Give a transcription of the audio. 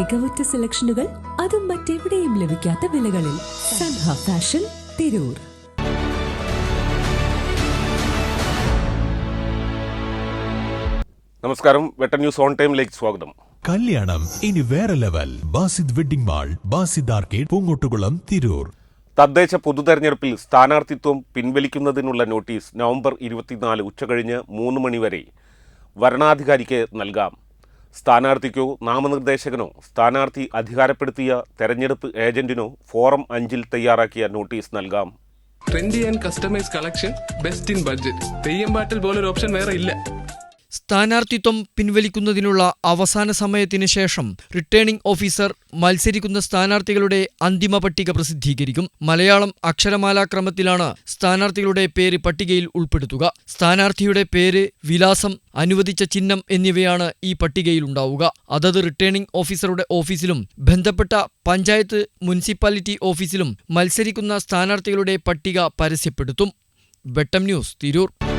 മികവുറ്റ സെലക്ഷനുകൾ അതും മറ്റെവിടെയും ലഭിക്കാത്ത വിലകളിൽ സൻഹ ഫാഷൻ തിരൂർ. നമസ്കാരം. വെട്ടർ ന്യൂസ് ഓൺ ടൈമിലേക്ക് സ്വാഗതം. കല്യാണം ഇനി വേറെ level. Basid wedding mall Basid arcade Poongottukulam Tirur. തദ്ദേശ പൊതുതെരഞ്ഞെടുപ്പിൽ സ്ഥാനാർത്ഥിത്വം പിൻവലിക്കുന്നതിനുള്ള നോട്ടീസ് നവംബർ ഇരുപത്തിനാല് ഉച്ചകഴിഞ്ഞ് മൂന്ന് മണിവരെ വരണാധികാരിക്ക് നൽകാം. സ്ഥാനാർത്ഥിക്കോ നാമനിർദ്ദേശകനോ സ്ഥാനാർത്ഥി അധികാരപ്പെടുത്തിയ തെരഞ്ഞെടുപ്പ് ഏജന്റിനോ ഫോറം അഞ്ചിൽ തയ്യാറാക്കിയ നോട്ടീസ് നൽകാം. Trendy and customise collection best in budget Theyyam പാട്ടിൽ പോലൊരു ഓപ്ഷൻ വേറെ ഇല്ല. സ്ഥാനാർത്ഥിത്വം പിൻവലിക്കുന്നതിനുള്ള അവസാന സമയത്തിന് ശേഷം റിട്ടേണിംഗ് ഓഫീസർ മത്സരിക്കുന്ന സ്ഥാനാർത്ഥികളുടെ അന്തിമ പട്ടിക പ്രസിദ്ധീകരിക്കും. മലയാളം അക്ഷരമാലാക്രമത്തിലാണ് സ്ഥാനാർത്ഥികളുടെ പേര് പട്ടികയിൽ ഉൾപ്പെടുത്തുക. സ്ഥാനാർത്ഥിയുടെ പേര് വിലാസം അനുവദിച്ച ചിഹ്നം എന്നിവയാണ് ഈ പട്ടികയിലുണ്ടാവുക അതത് റിട്ടേണിംഗ് ഓഫീസറുടെ ഓഫീസിലും ബന്ധപ്പെട്ട പഞ്ചായത്ത് മുനിസിപ്പാലിറ്റി ഓഫീസിലും മത്സരിക്കുന്ന സ്ഥാനാർത്ഥികളുടെ പട്ടിക പരസ്യപ്പെടുത്തും. വെട്ടം ന്യൂസ് തിരൂർ.